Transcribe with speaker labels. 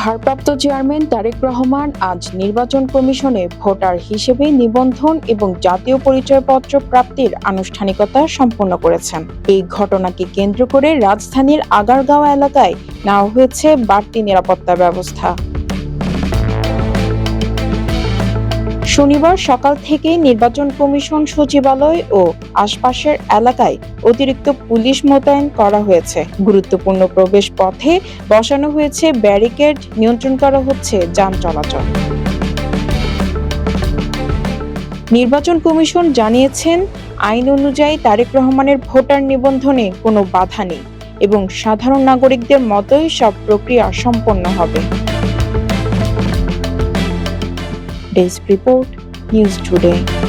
Speaker 1: ভারপ্রাপ্ত চেয়ারম্যান তারেক রহমান আজ নির্বাচন কমিশনে ভোটার হিসেবে নিবন্ধন এবং জাতীয় পরিচয়পত্র প্রাপ্তির আনুষ্ঠানিকতা সম্পন্ন করেছেন। এই ঘটনাকে কেন্দ্র করে রাজধানীর আগারগাঁও এলাকায় নেওয়া হয়েছে বাড়তি নিরাপত্তা ব্যবস্থা। শনিবার সকাল থেকে নির্বাচন কমিশন সচিবালয় ও আশপাশের এলাকায় অতিরিক্ত পুলিশ মোতায়েন করা হয়েছে। গুরুত্বপূর্ণ প্রবেশ পথে বসানো হয়েছে ব্যারিকেড, নিয়ন্ত্রণ করা হচ্ছে যান চলাচল। নির্বাচন কমিশন জানিয়েছেন, আইন অনুযায়ী তারেক রহমানের ভোটার নিবন্ধনে কোনো বাধা নেই এবং সাধারণ নাগরিকদের মতোই সব প্রক্রিয়া সম্পন্ন হবে। desk report. News today.